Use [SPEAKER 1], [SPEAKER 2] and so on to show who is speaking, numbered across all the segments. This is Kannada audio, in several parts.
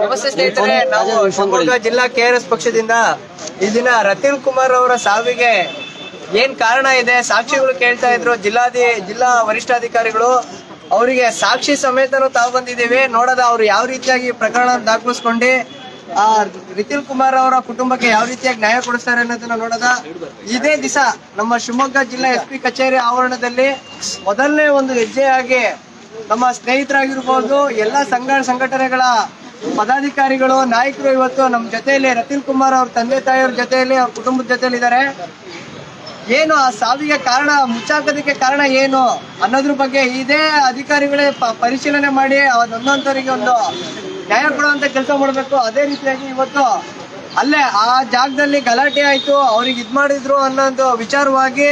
[SPEAKER 1] ನಮಸ್ತೆ ಸ್ನೇಹಿತರೆ ನಾವು ಶಿವಮೊಗ್ಗ ಜಿಲ್ಲಾ ಕೆಆರ್ಎಸ್ ಪಕ್ಷದಿಂದ ಈ ದಿನ ರತಿನ್ ಕುಮಾರ್ ಅವರ ಸಾವಿಗೆ ಏನ್ ಕಾರಣ ಇದೆ? ಸಾಕ್ಷಿಗಳು ಕೇಳ್ತಾ ಇದ್ರು. ಜಿಲ್ಲಾಧಿ ಜಿಲ್ಲಾ ವರಿಷ್ಠಾಧಿಕಾರಿಗಳು ಅವರಿಗೆ ಸಾಕ್ಷಿ ಸಮೇತನೂ ತಾವು ಬಂದಿದ್ದೀವಿ. ನೋಡದ ಅವ್ರು ಯಾವ ರೀತಿಯಾಗಿ ಪ್ರಕರಣ ದಾಖಲಿಸ್ಕೊಂಡು ಆ ರಿತಿಲ್ ಕುಮಾರ್ ಅವರ ಕುಟುಂಬಕ್ಕೆ ಯಾವ ರೀತಿಯಾಗಿ ನ್ಯಾಯ ಕೊಡಿಸ್ತಾರೆ ಅನ್ನೋದನ್ನ ನೋಡದ. ಇದೇ ದಿಸ ನಮ್ಮ ಶಿವಮೊಗ್ಗ ಜಿಲ್ಲಾ ಎಸ್ ಪಿ ಕಚೇರಿ ಆವರಣದಲ್ಲಿ ಮೊದಲನೇ ಒಂದು ಹೆಜ್ಜೆಯಾಗಿ ನಮ್ಮ ಸ್ನೇಹಿತರಾಗಿರ್ಬೋದು, ಎಲ್ಲ ಸಂಘ ಸಂಘಟನೆಗಳ ಪದಾಧಿಕಾರಿಗಳು, ನಾಯಕರು ಇವತ್ತು ನಮ್ಮ ಜೊತೆಯಲ್ಲಿ ರತಿನ್ ಕುಮಾರ್ ಅವ್ರ ತಂದೆ ತಾಯಿಯವ್ರ ಜೊತೆಯಲ್ಲಿ, ಅವ್ರ ಕುಟುಂಬದ ಜೊತೆಯಲ್ಲಿ ಇದ್ದಾರೆ. ಏನು ಆ ಸಾವಿಗೆ ಕಾರಣ, ಮುಚ್ಚಾಕೋದಕ್ಕೆ ಕಾರಣ ಏನು ಅನ್ನೋದ್ರ ಬಗ್ಗೆ ಇದೇ ಅಧಿಕಾರಿಗಳೇ ಪರಿಶೀಲನೆ ಮಾಡಿ ಒಂದೊಂದವರಿಗೆ ಒಂದು ನ್ಯಾಯ ಕೊಡುವಂತ ಕೆಲಸ ಮಾಡಬೇಕು. ಅದೇ ರೀತಿಯಾಗಿ ಇವತ್ತು ಅಲ್ಲೇ ಆ ಜಾಗದಲ್ಲಿ ಗಲಾಟೆ ಆಯಿತು. ಅವ್ರಿಗೆ ಇದು ಮಾಡಿದ್ರು ಅನ್ನೋದು ವಿಚಾರವಾಗಿ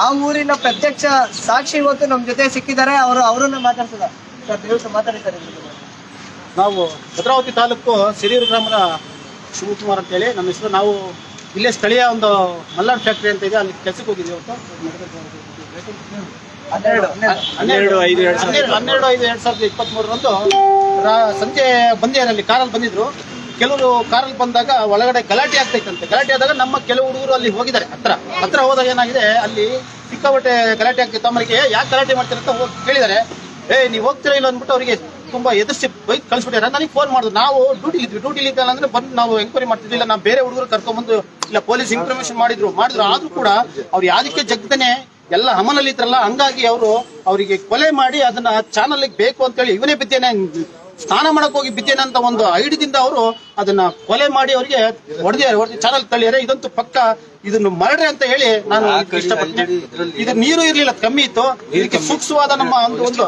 [SPEAKER 1] ಆ ಊರಿನ ಪ್ರತ್ಯಕ್ಷ ಸಾಕ್ಷಿ ಇವತ್ತು ನಮ್ಮ ಜೊತೆ ಸಿಕ್ಕಿದ್ದಾರೆ. ಅವರು ಅವರನ್ನ ಮಾತಾಡ್ತಾರೆ ಸರ್ ಮಾತಾಡಿ ಸರ್
[SPEAKER 2] ನಾವು ಭದ್ರಾವತಿ ತಾಲೂಕು ಸಿರಿಯೂರು ಗ್ರಾಮದ ಶಿವಕುಮಾರ್ ಅಂತೇಳಿ. ನಮ್ಮ ಹೆಸರು ನಾವು ಇಲ್ಲೇ ಸ್ಥಳೀಯ ಒಂದು ಮಲ್ನಾಡ್ ಫ್ಯಾಕ್ಟ್ರಿ ಅಂತ ಇದೆ. ಅಲ್ಲಿ ಕೆಲಸಕ್ಕೆ ಹೋಗಿದ್ದೀವಿ ಇವತ್ತು.
[SPEAKER 1] ಹನ್ನೆರಡು
[SPEAKER 2] ಹನ್ನೆರಡು ಐದು ಎರಡು ಹನ್ನೆರಡು ಹನ್ನೆರಡು ಐದು ಎರಡು ಸಾವಿರದ ಇಪ್ಪತ್ತ್ಮೂರರಂದು ಸಂಜೆ ಅಲ್ಲಿ ಕಾರಲ್ಲಿ ಬಂದಿದ್ರು. ಕೆಲವರು ಕಾರಲ್ಲಿ ಬಂದಾಗ ಒಳಗಡೆ ಗಲಾಟೆ ಆಗ್ತೈತಂತೆ. ಗಲಾಟೆ ಆದಾಗ ನಮ್ಮ ಕೆಲವು ಹುಡುಗರು ಅಲ್ಲಿ ಹೋಗಿದ್ದಾರೆ, ಹತ್ರ. ಹತ್ರ ಹೋದಾಗ ಏನಾಗಿದೆ, ಅಲ್ಲಿ ಸಿಕ್ಕಾಪಟ್ಟೆ ಗಲಾಟೆ ಆಗ್ತಿತ್ತು. ತಮ್ಮರಿಗೆ ಯಾಕೆ ಗಲಾಟೆ ಮಾಡ್ತಾರೆ ಅಂತ ಹೋಗಿ ಕೇಳಿದ್ದಾರೆ. ಏ, ನೀವು ಹೋಗ್ತೀರಾ ಇಲ್ಲ? ಅಂದ್ಬಿಟ್ಟು ಅವರಿಗೆ ತುಂಬಾ ಎದುರಿಸಿ ಬೈಕ್ ಕಳಿಸ್ಬಿಟ್ಟಾರೆ ನನಗೆ ಫೋನ್ ಮಾಡಿದ್ರು. ನಾವು ಡ್ಯೂಟಿ ಇದ್ವಿ. ಡ್ಯೂಟಿ ಇದ್ದಲ್ಲ ಅಂದ್ರೆ ಬಂದು ನಾವು ಎಂಕ್ವೈರಿ ಮಾಡ್ತಿದ್ದಿಲ್ಲ ನಾವು ಬೇರೆ ಹುಡುಗರು ಕರ್ಕೊಂಡ್ಬಂದು ಇಲ್ಲ ಪೊಲೀಸ್ ಇನ್ಫಾರ್ಮೇಶನ್ ಮಾಡಿದ್ರು. ಮಾಡಿದ್ರು. ಆದ್ರೂ ಕೂಡ ಅವ್ರು ಯಾವ್ದಕ್ಕೆ ಜಗ್ತಾನೆ ಎಲ್ಲ ಹಮನಲ್ಲಿ ಇದ್ರಲ್ಲ ಹಂಗಾಗಿ ಅವರು ಅವರಿಗೆ ಕೊಲೆ ಮಾಡಿ ಅದನ್ನ ಚಾನಲ್ ಬೇಕು ಅಂತೇಳಿ ಇವನೇ ಬಿದ್ದೇನೆ. ಸ್ನಾನ ಮಾಡಕ್ ಹೋಗಿ ಬಿದ್ದೇನಂತ ಅಂತ ಒಂದು ಐಡಿಯಿಂದ ಅವರು ಅದನ್ನ ಕೊಲೆ ಮಾಡಿ ಅವರಿಗೆ ಹೊಡೆದಿದ್ದಾರೆ ಹೊಡೆದು ಚಾನಲ್ ತಳಿಯಾರೆ ಇದಂತೂ ಪಕ್ಕ ಇದನ್ನು ಮರಡ್ರೆ ಅಂತ ಹೇಳಿ ನಾನು ಇಷ್ಟಪಡ್ತೀನಿ. ಇದು ನೀರು ಇರ್ಲಿಲ್ಲ ಕಮ್ಮಿ ಇತ್ತು. ಇದಕ್ಕೆ ಸೂಕ್ಷ್ಮವಾದ ನಮ್ಮ ಒಂದು ಒಂದು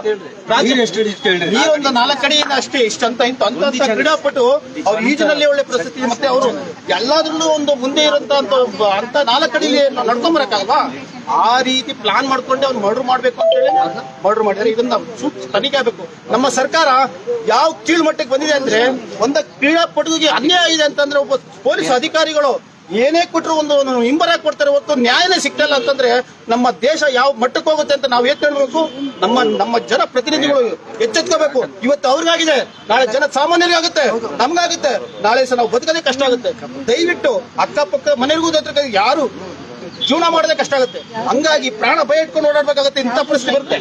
[SPEAKER 2] ನೀರೊಂದು ನಾಲ್ಕು ಕಡೆಯಿಂದ ಅಷ್ಟೇ ಇಷ್ಟಂತ ಇಂತ ಅಂತ ಅಂತ ಕ್ರೀಡಾಪಟು ಅವ್ರ ಈಜಿನಲ್ಲಿ ಒಳ್ಳೆ ಪ್ರಸ್ತುತಿ ಮತ್ತೆ ಅವರು ಎಲ್ಲಾದ್ರಲ್ಲೂ ಒಂದು ಮುಂದೆ ಇರುವಂತ ಅಂತ ನಾಲ್ಕು ಕಡೆಯಲ್ಲಿ ನಡ್ಕೊಂಡ್ ಬರಕ್ಕಾಗಲ್ವಾ? ಆ ರೀತಿ ಪ್ಲಾನ್ ಮಾಡ್ಕೊಂಡೆ ಅವ್ನು ಮರ್ಡರ್ ಮಾಡ್ಬೇಕು ಅಂತ ಹೇಳಿ ಮರ್ಡರ್ ಮಾಡಿದ್ರೆ ಇದನ್ನ ಸೂಕ್ತ ತನಿಖೆ ಆಗ್ಬೇಕು. ನಮ್ಮ ಸರ್ಕಾರ ಯಾವ ಕೀಳ್ ಮಟ್ಟಕ್ಕೆ ಬಂದಿದೆ ಅಂದ್ರೆ ಒಂದ ಕ್ರೀಡಾಪಟುಗೆ ಅನ್ಯಾಯ ಇದೆ ಅಂತಂದ್ರೆ ಒಬ್ಬ ಪೊಲೀಸ್ ಅಧಿಕಾರಿಗಳು ಏನೇ ಕೊಟ್ಟರು ಒಂದು ಹಿಂಬರ ಕೊಡ್ತಾರೆ ಹೊತ್ತು ನ್ಯಾಯನೇ ಸಿಗ್ತಲ್ಲ ಅಂತಂದ್ರೆ ನಮ್ಮ ದೇಶ ಯಾವ ಮಟ್ಟಕ್ಕೆ ಹೋಗುತ್ತೆ ಅಂತ ನಾವು ಹೇಳ್ಬೇಕು? ನಮ್ಮ ನಮ್ಮ ಜನ ಪ್ರತಿನಿಧಿಗಳು ಎಚ್ಚೆತ್ಕೋಬೇಕು. ಇವತ್ತು ಅವ್ರಿಗಾಗಿದೆ. ನಾಳೆ ಜನ ಸಾಮಾನ್ಯರಿಗಾಗುತ್ತೆ ನಮ್ಗಾಗುತ್ತೆ. ನಾಳೆ ಸಹ ನಾವು ಬದುಕದೇ ಕಷ್ಟ ಆಗುತ್ತೆ. ದಯವಿಟ್ಟು ಅಕ್ಕಪಕ್ಕ ಮನೆಗೂ ಯಾರು ಜೀವನ ಮಾಡೋದೇ ಕಷ್ಟ ಆಗುತ್ತೆ. ಹಂಗಾಗಿ ಪ್ರಾಣ ಭಯ ಇಟ್ಕೊಂಡು ಓಡಾಡ್ಬೇಕಾಗತ್ತೆ ಇಂಥ ಪರಿಸ್ಥಿತಿ ಬರುತ್ತೆ.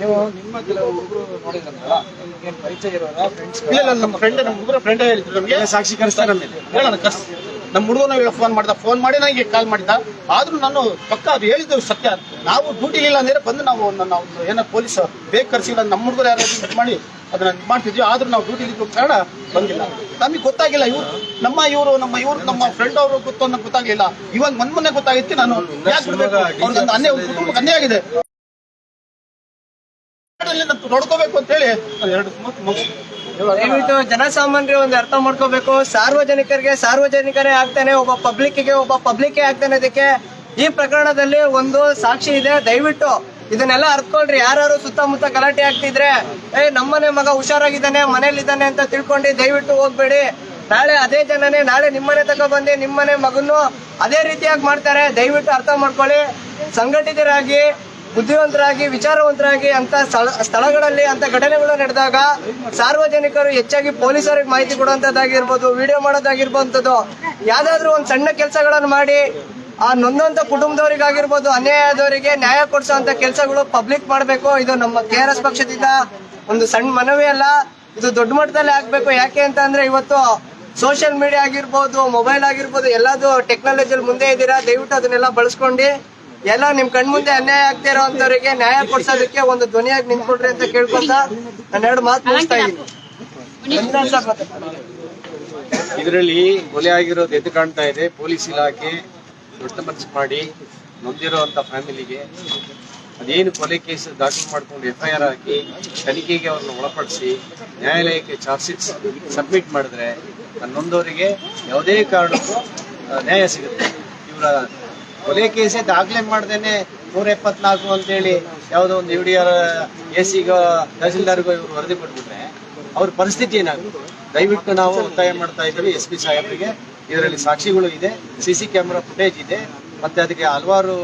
[SPEAKER 1] ನೀವು ನಿಮ್ಮ ಕೆಲವು ಹುಡುಗರು ನೋಡಿದ್ರಲ್ಲ ನಿಮ್ಗೇನ್ ಪರಿಚಯ ಇರೋರ ಫ್ರೆಂಡ್ಸ್
[SPEAKER 2] ಇಲ್ಲ ನಮ್ಮ ಫ್ರೆಂಡ್ ನಮ್ಮ ಹುಡುಗರ ಫ್ರೆಂಡ್ ಹೇಳಿದ್ರು ನಮಗೆ.
[SPEAKER 1] ಸಾಕ್ಷಿ ಮೇಲೆ
[SPEAKER 2] ಹೇಳೋಣ ಕಸ್ ನಮ್ಮ ಹುಡುಗನ ಹೇಳ ಫೋನ್ ಮಾಡ್ದ. ಫೋನ್ ಮಾಡಿ ನನಗೆ ಕಾಲ್ ಮಾಡಿದ ಆದ್ರೂ ನಾನು ಪಕ್ಕ ಅದು ಹೇಳಿದ್ದು ಸತ್ಯ. ನಾವು ಡ್ಯೂಟಿ ಇಲ್ಲ ಅಂದ್ರೆ ಬಂದು ನಾವು ನಾವು ಏನೋ ಪೊಲೀಸ್ ಬೇಗ ಕರ್ಸಿಲ್ಲ. ನಮ್ಮ ಹುಡುಗರು ಯಾರು ಮಾಡಿ ಅದನ್ನ ಮಾಡ್ತಿದ್ವಿ ಆದ್ರೂ ನಾವು ಡ್ಯೂಟಿ ಇದ್ದು ಕಾರಣ ಬಂದಿಲ್ಲ. ನಮಗೆ ಗೊತ್ತಾಗಿಲ್ಲ ಇವ್ರು ನಮ್ಮ ಇವರು ನಮ್ಮ ಇವರು ನಮ್ಮ ಫ್ರೆಂಡ್ ಅವರು ಗೊತ್ತು ಅನ್ನೋ ಗೊತ್ತಾಗ್ಲಿಲ್ಲ. ಇವಾಗ ಮೊನ್ನೆ ಮೊನ್ನೆ ಗೊತ್ತಾಗಿತ್ತು ನಾನು ಅನ್ಯಾಯ ಒಂದು ಕುಟುಂಬಕ್ಕೆ ಅನ್ಯಾಯ ಆಗಿದೆ. ನೋಡ್ಕೋಬೇಕು ಅಂತ ಹೇಳಿ ಎರಡು.
[SPEAKER 1] ದಯವಿಟ್ಟು ಜನಸಾಮಾನ್ಯರು ಒಂದು ಅರ್ಥ ಮಾಡ್ಕೋಬೇಕು. ಸಾರ್ವಜನಿಕರಿಗೆ ಸಾರ್ವಜನಿಕರೇ ಆಗ್ತಾನೆ ಒಬ್ಬ ಪಬ್ಲಿಕ್ಗೆ ಒಬ್ಬ ಪಬ್ಲಿಕ್ ಆಗ್ತಾನೆ. ಅದಕ್ಕೆ ಈ ಪ್ರಕರಣದಲ್ಲಿ ಒಂದು ಸಾಕ್ಷಿ ಇದೆ. ದಯವಿಟ್ಟು ಇದನ್ನೆಲ್ಲ ಅರ್ತ್ಕೊಳ್ರಿ. ಯಾರು ಸುತ್ತಮುತ್ತ ಗಲಾಟೆ ಆಗ್ತಿದ್ರೆ, ಏ, ನಮ್ಮನೆ ಮಗ ಹುಷಾರಾಗಿದ್ದಾನೆ, ಮನೇಲಿದ್ದಾನೆ ಅಂತ ತಿಳ್ಕೊಂಡು ದಯವಿಟ್ಟು ಹೋಗ್ಬೇಡಿ. ನಾಳೆ ಅದೇ ಜನನೇ, ನಾಳೆ ನಿಮ್ಮನೆ ತಗೋ ಬಂದು ನಿಮ್ಮನೆ ಮಗನ್ನು ಅದೇ ರೀತಿಯಾಗಿ ಮಾಡ್ತಾರೆ. ದಯವಿಟ್ಟು ಅರ್ಥ ಮಾಡ್ಕೊಳ್ಳಿ. ಸಂಘಟಿತರಾಗಿ, ಬುದ್ಧಿವಂತರಾಗಿ, ವಿಚಾರವಂತರಾಗಿ ಅಂತ ಸ್ಥಳ, ಸ್ಥಳಗಳಲ್ಲಿ ಅಂತ ಘಟನೆಗಳು ನಡೆದಾಗ ಸಾರ್ವಜನಿಕರು ಹೆಚ್ಚಾಗಿ ಪೊಲೀಸರಿಗೆ ಮಾಹಿತಿ ಕೊಡುವಂತದ್ದಾಗಿರ್ಬೋದು ವಿಡಿಯೋ ಮಾಡೋದಾಗಿರ್ಬೋದು ಯಾವ್ದಾದ್ರು ಒಂದು ಸಣ್ಣ ಕೆಲಸಗಳನ್ನು ಮಾಡಿ ಆ ನೊಂದಂತ ಕುಟುಂಬದವರಿಗಾಗಿರ್ಬೋದು, ಅನ್ಯಾಯದವರಿಗೆ ನ್ಯಾಯ ಕೊಡಿಸುವಂತ ಕೆಲಸಗಳು ಪಬ್ಲಿಕ್ ಮಾಡಬೇಕು. ಇದು ನಮ್ಮ ಕೆ ಆರ್ ಎಸ್ ಪಕ್ಷದಿಂದ ಒಂದು ಸಣ್ಣ ಮನವಿ ಅಲ್ಲ, ಇದು ದೊಡ್ಡ ಮಟ್ಟದಲ್ಲಿ ಆಗ್ಬೇಕು. ಯಾಕೆ ಅಂತ ಅಂದ್ರೆ ಇವತ್ತು ಸೋಷಿಯಲ್ ಮೀಡಿಯಾ ಆಗಿರ್ಬೋದು ಮೊಬೈಲ್ ಆಗಿರ್ಬೋದು, ಎಲ್ಲದು ಟೆಕ್ನಾಲಜಿಯಲ್ಲಿ ಮುಂದೆ ಇದ್ದೀರಾ, ದಯವಿಟ್ಟು ಅದನ್ನೆಲ್ಲ ಬಳಸ್ಕೊಂಡು ಎಲ್ಲ ನಿಮ್ ಕಣ್ಮುಂದೆ ಅನ್ಯಾಯ ಆಗ್ತಾ ಇರೋಂಥವ್ರಿಗೆ ನ್ಯಾಯ ಕೊಡ್ಸೋದಕ್ಕೆ ಒಂದು ಧ್ವನಿಯಾಗಿ ನಿಂತ್ಕೊಡ್ರಿ ಅಂತ ಕೇಳ್ಕೊಂತ ನಾನು ಎರಡು ಮಾತು ಮುಗಿಸ್ತಾ ಇದ್ದೀನಿ.
[SPEAKER 3] ಇದರಲ್ಲಿ ಕೊಲೆ ಆಗಿರೋದು ಎದ್ದು ಕಾಣ್ತಾ ಇದೆ. ಪೊಲೀಸ್ ಇಲಾಖೆ ದೊಡ್ಡ ಮನಸ್ಸು ಮಾಡಿ ನೊಂದಿರುವಂತ ಫ್ಯಾಮಿಲಿಗೆ ಅದೇನು ಕೊಲೆ ಕೇಸ್ ದಾಖಲು ಮಾಡ್ಕೊಂಡು ಎಫ್ ಐ ಆರ್ ಹಾಕಿ ತನಿಖೆಗೆ ಅವ್ರನ್ನ ಒಳಪಡಿಸಿ ನ್ಯಾಯಾಲಯಕ್ಕೆ ಚಾರ್ಜ್ ಶೀಟ್ ಸಬ್ಮಿಟ್ ಮಾಡಿದ್ರೆ ನೊಂದವರಿಗೆ ಯಾವುದೇ ಕಾರಣಕ್ಕೂ ನ್ಯಾಯ ಸಿಗುತ್ತೆ. ಇವರ ಕೊಲೆ ಕೇಸೇ ದಾಖಲೆ ಮಾಡ್ದೇನೆ ನೂರ ಎಪ್ಪತ್ನಾಲ್ಕು ಅಂತೇಳಿ ಯಾವುದೋ ಒಂದು ಯು ಡಿ ಆರ್ ಎ ಸಿಗೋ ತಹಸೀಲ್ದಾರ್ಗೋ ಇವರು ವರದಿ ಕೊಟ್ಬಿಟ್ರೆ ಅವ್ರ ಪರಿಸ್ಥಿತಿ ಏನಾಗುತ್ತೆ? ದಯವಿಟ್ಟು ನಾವು ಒತ್ತಾಯ ಮಾಡ್ತಾ ಇದ್ದೀವಿ ಎಸ್ ಪಿ ಸಾಹೇಬರಿಗೆ. ಇದರಲ್ಲಿ ಸಾಕ್ಷಿಗಳು ಇದೆ ಸಿಸಿ ಸಿ ಕ್ಯಾಮೆರಾ ಫುಟೇಜ್ ಇದೆ ಮತ್ತೆ ಅದಕ್ಕೆ ಹಲವಾರು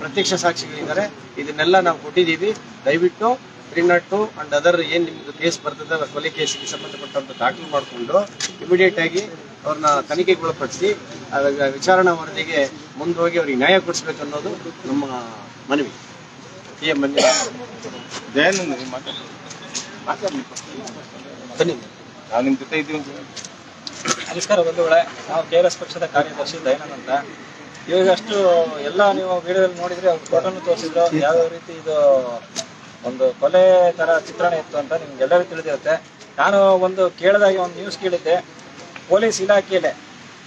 [SPEAKER 3] ಪ್ರತ್ಯಕ್ಷ ಸಾಕ್ಷಿಗಳಿದ್ದಾರೆ ಇದನ್ನೆಲ್ಲ ನಾವು ಕೊಟ್ಟಿದ್ದೀವಿ. ದಯವಿಟ್ಟು three naught two and other ಏನು ನಿಮ್ದು ಕೇಸ್ ಬರ್ತದೆ ಕೊಲೆ ಕೇಸಿಗೆ ಸಂಬಂಧಪಟ್ಟಂತ ದಾಖಲು ಮಾಡಿಕೊಂಡು ಇಮಿಡಿಯೇಟ್ ಆಗಿ ಅವ್ರನ್ನ ತನಿಖೆಗೊಳಪಡಿಸಿ ಅದರ ವಿಚಾರಣಾ ವರದಿಗೆ ಮುಂದೋಗಿ ಅವ್ರಿಗೆ ನ್ಯಾಯ ಕೊಡಿಸ್ಬೇಕು ಅನ್ನೋದು ನಮ್ಮ ಮನವಿ. ಈ ಮನವಿ
[SPEAKER 4] ದಯಾನಂದ ಮಾತಾಡಿ. ನಾವು ನಿಮ್ಮ ಜೊತೆ ಇದ್ದೀವಿ ಅಂತ
[SPEAKER 5] ನಮಸ್ಕಾರ ಬಂಧುಗಳೇ ನಾವು ಕೆ ಆರ್ ಎಸ್ ಪಕ್ಷದ ಕಾರ್ಯದರ್ಶಿ ದಯಾನಂದ್ ಅಂತ. ಇವಾಗಷ್ಟು ಎಲ್ಲ ನೀವು ವಿಡಿಯೋದಲ್ಲಿ ನೋಡಿದ್ರೆ ಅವ್ರು ಫೋಟೋನು ತೋರಿಸಿದ್ರು ಯಾವ ರೀತಿ ಇದು ಒಂದು ಕೊಲೆ ತರ ಚಿತ್ರಣ ಇತ್ತು ಅಂತ ನಿಮ್ಗೆಲ್ಲರಿಗೂ ತಿಳಿದಿರುತ್ತೆ. ನಾನು ಒಂದು ಕೇಳಿದಾಗ ಒಂದು ನ್ಯೂಸ್ ಕೇಳಿದ್ದೆ. ಪೊಲೀಸ್ ಇಲಾಖೆಯಲ್ಲೇ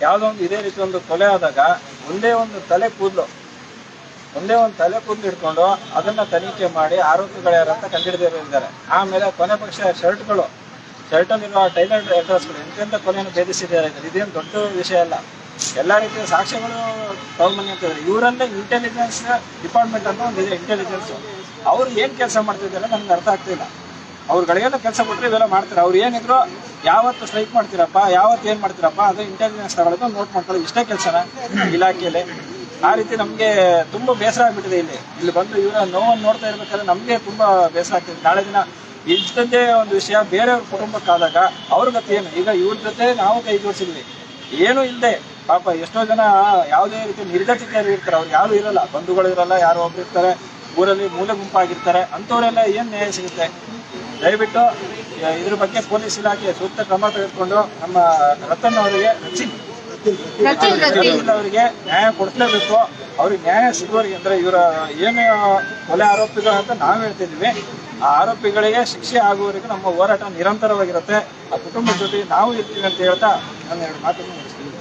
[SPEAKER 5] ಯಾವುದೋ ಒಂದು ಇದೇ ರೀತಿ ಒಂದು ಕೊಲೆ ಆದಾಗ ಒಂದೇ ಒಂದು ತಲೆ ಕೂದಲು, ಒಂದೇ ಒಂದು ತಲೆ ಕೂದಲು ಇಟ್ಕೊಂಡು ಅದನ್ನ ತನಿಖೆ ಮಾಡಿ ಆರೋಪಿಗಳು ಯಾರು ಅಂತ ಕಂಡುಹಿಡಿದಿದ್ದಾರೆ. ಆಮೇಲೆ ಕೊನೆ ಪಕ್ಷ ಶರ್ಟ್ಗಳು ಶರ್ಟಲ್ಲಿರುವ ಟೈಲರ್ ಅಡ್ರೆಸ್ಗಳು ಎಂತೆಂಥ ಕೊಲೆಯನ್ನು ಭೇದಿಸಿದ್ದಾರೆ ಇದೇನು ದೊಡ್ಡ ವಿಷಯ ಅಲ್ಲ. ಎಲ್ಲ ರೀತಿಯ ಸಾಕ್ಷ್ಯಗಳು ತಗೊಂಬನ್ನಿ ಅಂತಿದ್ದಾರೆ ಇವರಲ್ಲೇ ಇಂಟೆಲಿಜೆನ್ಸ್ ಡಿಪಾರ್ಟ್ಮೆಂಟ್ ಅಂತ ಒಂದು ಇದೆ ಇಂಟೆಲಿಜೆನ್ಸ್ ಅವ್ರು ಏನು ಕೆಲಸ ಮಾಡ್ತಿದ್ದಾರೆ ನನಗೆ ಅರ್ಥ ಆಗ್ತಿಲ್ಲ. ಅವ್ರುಗಳಿಗೆಲ್ಲ ಕೆಲಸ ಕೊಟ್ಟರೆ ಇವೆಲ್ಲ ಮಾಡ್ತಾರೆ. ಅವ್ರು ಏನಿದ್ರು ಯಾವತ್ತು ಸ್ಟ್ರೈಕ್ ಮಾಡ್ತೀರಪ್ಪ, ಯಾವತ್ತು ಏನು ಮಾಡ್ತೀರಪ್ಪ, ಅದು ಇಂಟೆಲಿಜೆನ್ಸ್ ತಗೊಳ್ಳೋದು ನೋಟ್ ಮಾಡ್ಕೊಳ್ಳೋದು ಇಷ್ಟೇ ಕೆಲಸನ? ಇಲಾಖೆಯಲ್ಲಿ. ಆ ರೀತಿ ನಮಗೆ ತುಂಬ ಬೇಸರ ಆಗ್ಬಿಟ್ಟಿದೆ ಇಲ್ಲಿ. ಇಲ್ಲಿ ಬಂದು ಇವರ ನೋವನ್ನು ನೋಡ್ತಾ ಇರ್ಬೇಕಾದ್ರೆ ನಮಗೆ ತುಂಬ ಬೇಸರ ಆಗ್ತಿದೆ. ನಾಳೆ ದಿನ ಇಂಥದ್ದೇ ಒಂದು ವಿಷಯ ಬೇರೆಯವ್ರ ಕುಟುಂಬಕ್ಕಾದಾಗ ಅವ್ರ ಗತಿ ಏನು? ಈಗ ಇವ್ರ ಜೊತೆ ನಾವು ಕೈ ಜೋಡಿಸಿದ್ವಿ. ಏನು ಇಲ್ಲದೆ ಪಾಪ ಎಷ್ಟೋ ಜನ ಯಾವುದೇ ರೀತಿ ನಿರ್ಗತಿಕರು ಇರ್ತಾರೆ. ಅವ್ರು ಯಾರು ಇರಲ್ಲ. ಬಂಧುಗಳು ಇರಲ್ಲ ಯಾರು ಒಬ್ರು ಇರ್ತಾರೆ. ಊರಲ್ಲಿ ಮೂಲೆ ಗುಂಪಾಗಿರ್ತಾರೆ. ಅಂಥವರೆಲ್ಲ ಏನು ನ್ಯಾಯ ಸಿಗುತ್ತೆ? ದಯವಿಟ್ಟು ಇದ್ರ ಬಗ್ಗೆ ಪೊಲೀಸ್ ಇಲಾಖೆ ಸೂಕ್ತ ಕ್ರಮ ತೆಗೆದುಕೊಂಡು ನಮ್ಮ ರತನ್ ಅವರಿಗೆ ಅವರಿಗೆ ನ್ಯಾಯ ಕೊಡಿಸ್ಲೇಬೇಕು. ಅವ್ರಿಗೆ ನ್ಯಾಯ ಸಿಗುವವರೆಗೆ ಅಂದ್ರೆ ಇವರ ಏನು ಕೊಲೆ ಆರೋಪಿಗಳು ಅಂತ ನಾವು ಹೇಳ್ತಿದ್ವಿ. ಆ ಆರೋಪಿಗಳಿಗೆ ಶಿಕ್ಷೆ ಆಗುವವರೆಗೂ ನಮ್ಮ ಹೋರಾಟ ನಿರಂತರವಾಗಿರುತ್ತೆ. ಆ ಕುಟುಂಬದ ಜೊತೆ ನಾವು ಇರ್ತೀವಿ ಅಂತ ಹೇಳ್ತಾ ನಾನು ಎರಡು ಮಾತನ್ನು ಮುಗಿಸ್ತೀನಿ.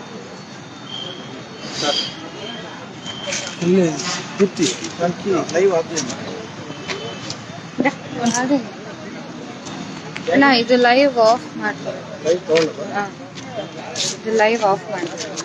[SPEAKER 6] ನಾ ಇದು ಲೈವ್ ಆಫ್ ಮಾಡ್ತೀನಿ. ಇದು ಲೈವ್ ಆಫ್ ಮಾಡ್ತೀನಿ.